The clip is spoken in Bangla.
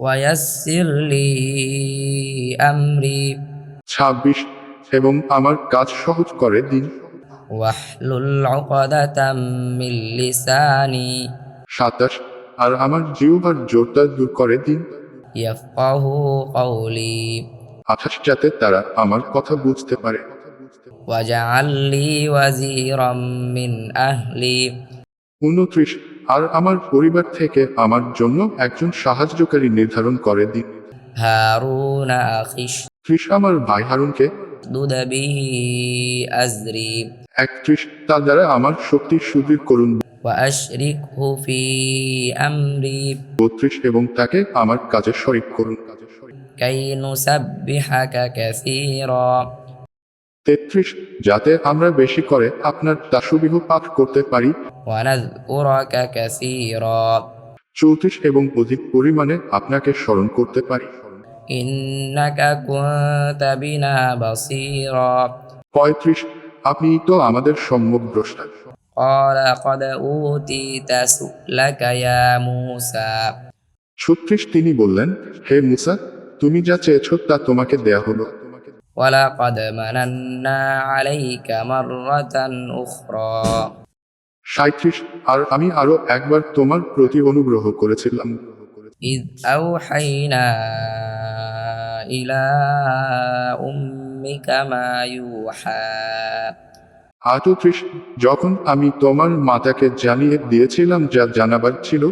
ويسر لي أمري ছাব্বিশ এবং আমার কাজ সহজ করে দিন واحلل عقدة من لساني সাতাশ আর আমার জিহ্বার জোরটা দূর করে দিন يفقه قولي আঠাশ যাতে তারা আমার কথা বুঝতে পারে واجعل لي وزيرا من أهلي উনত্রিশ আর আমার পরিবার থেকে আমার জন্য একজন সাহায্যকারী নির্ধারণ করে দিন هارون أخي ত্রিশ আমার ভাই হারুনকে اشدد به أزري একত্রিশ তা দ্বারা আমার শক্তি সুদৃঢ় করুন وأشركه في أمري বত্রিশ এবং তাকে আমার কাজে শরিক করুন كي نسبحك كثيرا তেত্রিশ যাতে আমরা বেশি করে আপনার দাসুবিহ পাঠ করতে পারি। চৌত্রিশ এবং অধিক পরিমাণে আপনাকে স্মরণ করতে পারি। পঁয়ত্রিশ আপনি তো আমাদের সম্যক দ্রষ্টা। ছত্রিশ তিনি বললেন হে মুসা তুমি যা চেয়েছ তা তোমাকে দেয়া হলো। ولقد مننا عليك مرة أخرى সাঁত্রিশ আর আমি আরো একবার তোমার প্রতি অনুগ্রহ করেছিলাম إذ أوحينا إلى أمك ما يوحى আটত্রিশ যখন আমি তোমার মাতাকে জানিয়ে দিয়েছিলাম যা জানাবার ছিল